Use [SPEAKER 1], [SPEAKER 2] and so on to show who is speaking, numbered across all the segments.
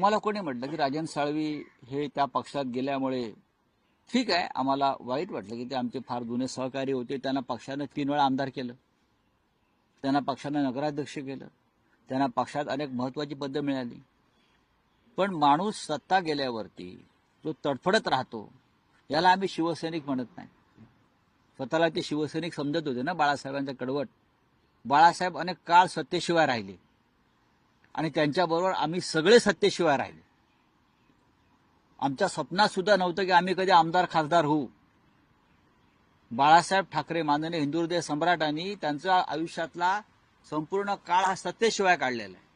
[SPEAKER 1] तुम्हाला कोणी म्हटलं की राजन साळवी हे त्या पक्षात गेल्यामुळे ठीक आहे आम्हाला वाईट वाटलं की ते आमचे फार जुने सहकारी होते त्यांना पक्षानं तीन वेळा आमदार केलं. त्यांना पक्षानं नगराध्यक्ष केलं. त्यांना पक्षात अनेक महत्वाची पदं मिळाली. पण माणूस सत्ता गेल्यावरती जो तडफडत राहतो याला आम्ही शिवसैनिक म्हणत नाही. स्वतःला ते शिवसैनिक समजत होते ना बाळासाहेबांचा कडवट. बाळासाहेब अनेक काळ सत्तेशिवाय राहिले. आणि त्यांच्याबरोबर आम्ही सगळे सत्तेशिवाय राहिले. आमच्या स्वप्नात सुद्धा नव्हतं की आम्ही कधी आमदार खासदार होऊ. बाळासाहेब ठाकरे माननीय हिंदू सम्राटांनी त्यांचा आयुष्यातला संपूर्ण काळ हा सत्तेशिवाय काढलेला आहे.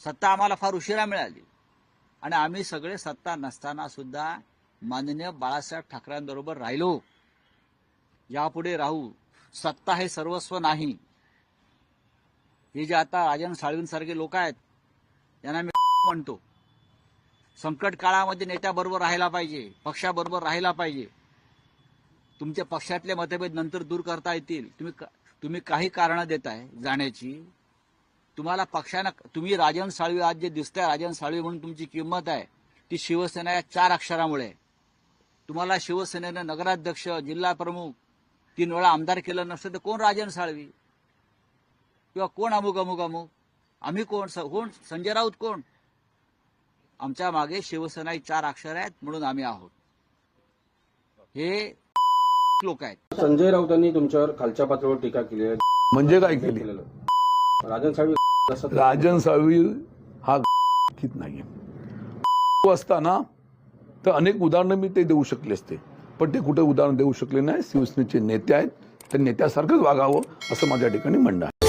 [SPEAKER 1] सत्ता आम्हाला फार उशिरा मिळाली. आणि आम्ही सगळे सत्ता नसताना सुद्धा माननीय बाळासाहेब ठाकरेंबरोबर राहिलो. यापुढे राहू. सत्ता हे सर्वस्व नाही. हे जे आता राजन साळवींसारखे लोक आहेत यांना मी म्हणतो. संकट काळामध्ये नेत्याबरोबर राहायला पाहिजे पक्षाबरोबर राहायला पाहिजे. तुमच्या पक्षातले मतभेद नंतर दूर करता येतील. तुम्ही तुम्ही काही कारणं देताय जाण्याची. तुम्हाला पक्षानं तुम्ही राजन साळवी आज जे दिसताय राजन साळवी म्हणून तुमची किंमत आहे ती शिवसेना या चार अक्षरामुळे तुम्हाला शिवसेनेनं नगराध्यक्ष जिल्हा प्रमुख तीन वेळा आमदार केलं नसतं तर कोण राजन साळवी? किंवा कोण अमुक अमुक अमुक? आम्ही कोण? कोण? संजय राऊत कोण? आमच्या मागे शिवसेना ही चार अक्षर आहेत म्हणून आम्ही आहोत. हे लोक आहेत.
[SPEAKER 2] संजय राऊतांनी तुमच्यावर खालच्या पातळीवर टीका केली आहे.
[SPEAKER 3] म्हणजे काय केली?
[SPEAKER 2] राजन साळवी
[SPEAKER 3] राजन साळवी हा कित नाही. असताना तर अनेक उदाहरणं मी ते देऊ शकले असते. पण ते कुठे उदाहरण देऊ शकले नाही. शिवसेनेचे नेते आहेत. त्या नेत्यासारखंच वागावं असं माझ्या ठिकाणी म्हणणं आहे.